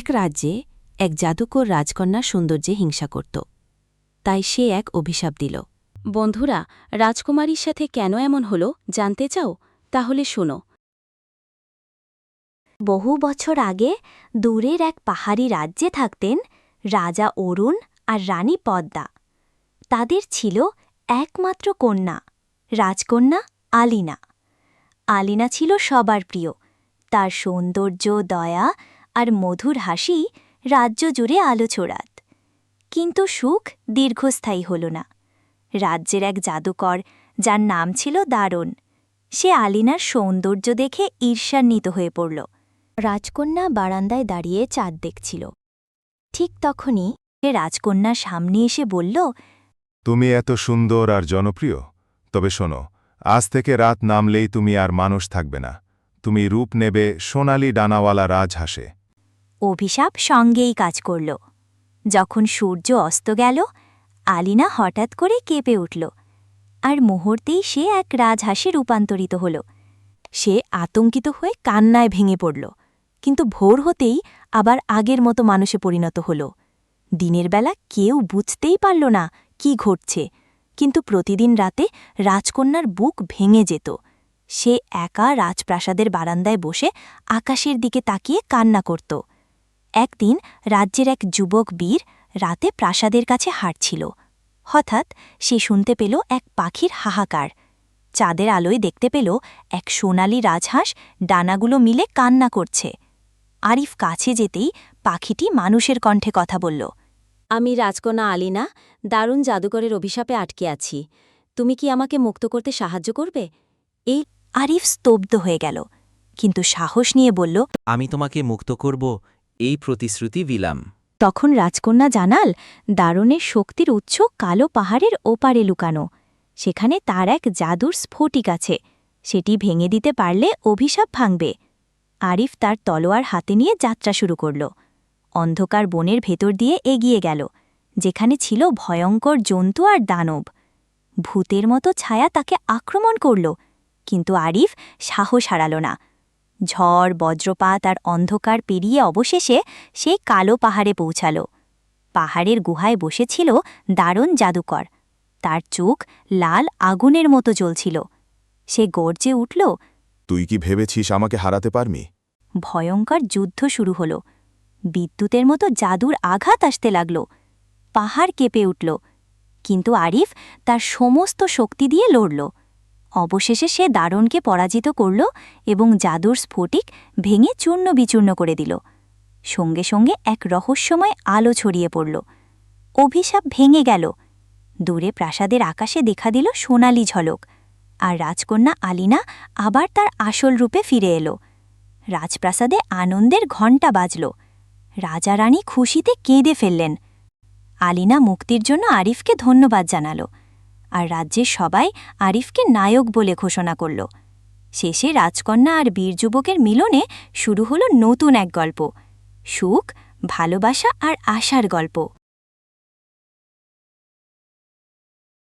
এক রাজ্যে এক জাদুকর রাজকন্যা সৌন্দর্যে হিংসা করত। তাই সে এক অভিশাপ দিল। বন্ধুরা, রাজকুমারীর সাথে কেন এমন হল জানতে চাও? তাহলে শোনো। বহু বছর আগে দূরের এক পাহাড়ি রাজ্যে থাকতেন রাজা অরুণ আর রানী পদ্মা। তাদের ছিল একমাত্র কন্যা, রাজকন্যা আলিনা। আলিনা ছিল সবার প্রিয়। তার সৌন্দর্য, দয়া আর মধুর হাসি রাজ্য জুড়ে আলো ছড়াত। কিন্তু সুখ দীর্ঘস্থায়ী হল না। রাজ্যের এক জাদুকর, যার নাম ছিল দারুণ। সে আলিনার সৌন্দর্য দেখে ঈর্ষান্বিত হয়ে পড়ল। রাজকন্যা বারান্দায় দাঁড়িয়ে চাঁদ দেখছিল। ঠিক তখনই সে রাজকন্যার সামনে এসে বলল, তুমি এত সুন্দর আর জনপ্রিয়। তবে শোনো, আজ থেকে রাত নামলেই তুমি আর মানুষ থাকবে না। তুমি রূপ নেবে সোনালি ডানাওয়ালা রাজহাঁসে অভিশাপ সঙ্গেই কাজ করল। যখন সূর্য অস্ত গেল, আলিনা হঠাৎ করে কেঁপে উঠল আর মুহূর্তেই সে এক রাজহাঁসে রূপান্তরিত হল। সে আতঙ্কিত হয়ে কান্নায় ভেঙে পড়ল, কিন্তু ভোর হতেই আবার আগের মতো মানুষে পরিণত হল। দিনের বেলা কেউ বুঝতেই পারল না কি ঘটছে, কিন্তু প্রতিদিন রাতে রাজকন্যার বুক ভেঙে যেত। সে একা রাজপ্রাসাদের বারান্দায় বসে আকাশের দিকে তাকিয়ে কান্না করত। একদিন রাজ্যের এক যুবক বীর রাতে প্রাসাদের কাছে হাঁটছিল। হঠাৎ সে শুনতে পেল এক পাখির হাহাকার। চাঁদের আলোয় দেখতে পেল এক সোনালি রাজহাঁস ডানাগুলো মিলে কান্না করছে। আরিফ কাছে যেতেই পাখিটি মানুষের কণ্ঠে কথা বলল, আমি রাজকন্যা আলিনা, দারুণ জাদুকরের অভিশাপে আটকে আছি। তুমি কি আমাকে মুক্ত করতে সাহায্য করবে? এই আরিফ স্তব্ধ হয়ে গেল, কিন্তু সাহস নিয়ে বলল, আমি তোমাকে মুক্ত করব এই প্রতিশ্রুতি দিলাম। তখন রাজকন্যা জানাল দারুণের শক্তির উৎস কালো পাহাড়ের ওপারে লুকানো। সেখানে তার এক জাদুর স্ফটিক আছে। সেটি ভেঙে দিতে পারলে অভিশাপ ভাঙবে। আরিফ তার তলোয়ার হাতে নিয়ে যাত্রা শুরু করল। অন্ধকার বনের ভেতর দিয়ে এগিয়ে গেল, যেখানে ছিল ভয়ঙ্কর জন্তু আর দানব। ভূতের মতো ছায়া তাকে আক্রমণ করল, কিন্তু আরিফ সাহস হারাল না। ঝড় বজ্রপাত আর অন্ধকার পেরিয়ে অবশেষে সে কালো পাহাড়ে পৌঁছাল। পাহাড়ের গুহায় বসেছিল দারুণ জাদুকর। তার চোখ লাল আগুনের মতো জ্বলছিল। সে গর্জে উঠল তুই কি ভেবেছিস আমাকে হারাতে পারবি? ভয়ঙ্কর যুদ্ধ শুরু হল। বিদ্যুতের মতো জাদুর আঘাত আসতে লাগল। পাহাড় কেঁপে উঠল। কিন্তু আরিফ তার সমস্ত শক্তি দিয়ে লড়ল। অবশেষে সে দারুণকে পরাজিত করল এবং জাদুর স্ফটিক ভেঙে চূর্ণ বিচূর্ণ করে দিল। সঙ্গে সঙ্গে এক রহস্যময় আলো ছড়িয়ে পড়ল। অভিশাপ ভেঙে গেল। দূরে প্রাসাদের আকাশে দেখা দিল সোনালি ঝলক। আর রাজকন্যা আলিনা আবার তার আসল রূপে ফিরে এলো। রাজপ্রাসাদে আনন্দের ঘণ্টা বাজল। রাজা রানী খুশিতে কেঁদে ফেললেন। আলিনা মুক্তির জন্য আরিফকে ধন্যবাদ জানাল। আর রাজ্যের সবাই আরিফকে নায়ক বলে ঘোষণা করল। শেষে রাজকন্যা আর বীর যুবকের মিলনে শুরু হলো নতুন এক গল্প। সুখ, ভালোবাসা আর আশার গল্প।